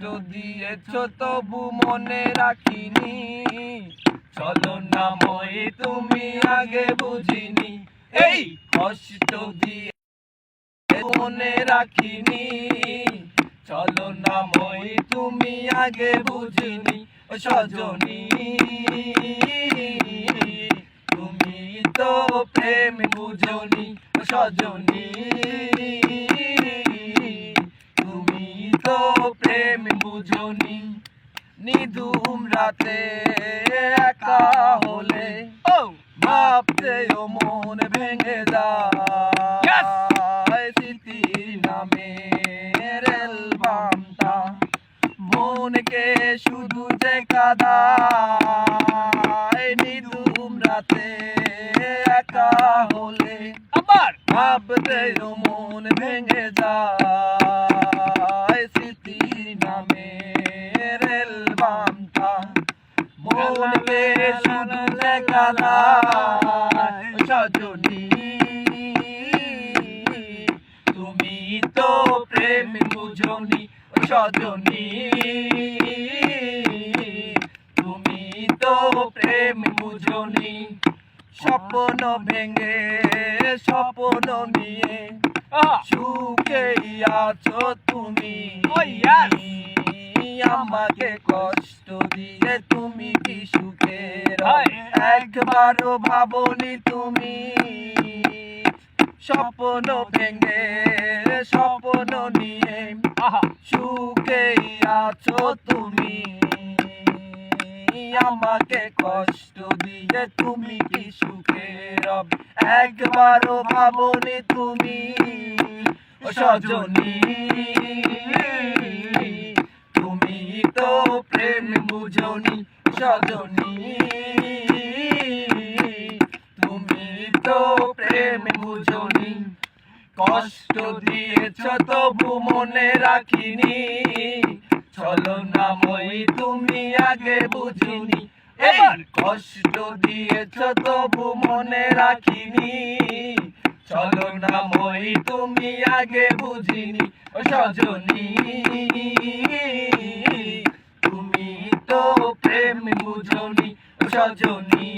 কষ্ট দিয়েছ তবু মনে রাখিনি। চলো না মই, তুমি আগে বুঝিনি। এই কষ্ট দিয়ে মনে রাখিনি। চলো না মই, তুমি আগে বুঝিনি। ও সজনী, তুমি তো প্রেম বুঝনি। সজনী তো প্রেম বুঝনি। নিধুম রাতে একা হলে। ও। ভাবতে ও মন ভেঙে যায়। স্মৃতির নামে অ্যালবামটা। মনকে শুধু যে কাদায় নিধুম রাতে একা হলে। আবার। ভাবতে ও মন ভেঙে যায়। মনকে শুধু যে কাদায় সজনী। তুমি তো প্রেম বুঝনি সজনী। তুমি তো প্রেম বুঝনি স্বপ্ন ভেঙে স্বপ্ন নিয়ে। সুখে আছো তুমি। Yes. আমাকে কষ্ট দিয়ে তুমি কি সুখের. একবারও ভাবনি তুমি স্বপ্ন ভেঙে স্বপ্ন নিয়ে আহা, সুখে আছো তুমি আমাকে কষ্ট দিয়ে তুমি কি সুখের একবারও ভাবনি তুমি সজনী তুমি প্রেম বুঝনি, সজনী। তুমি তো প্রেম বুঝনি। কষ্ট দিয়েছ তবু মনে রাখিনি। চলো না মই, তুমি আগে বুঝিনি। এই কষ্ট দিয়েছ তবু মনে রাখিনি। চলো না মই, তুমি আগে বুঝিনি সজনী। প্রেম বুঝনি সজনী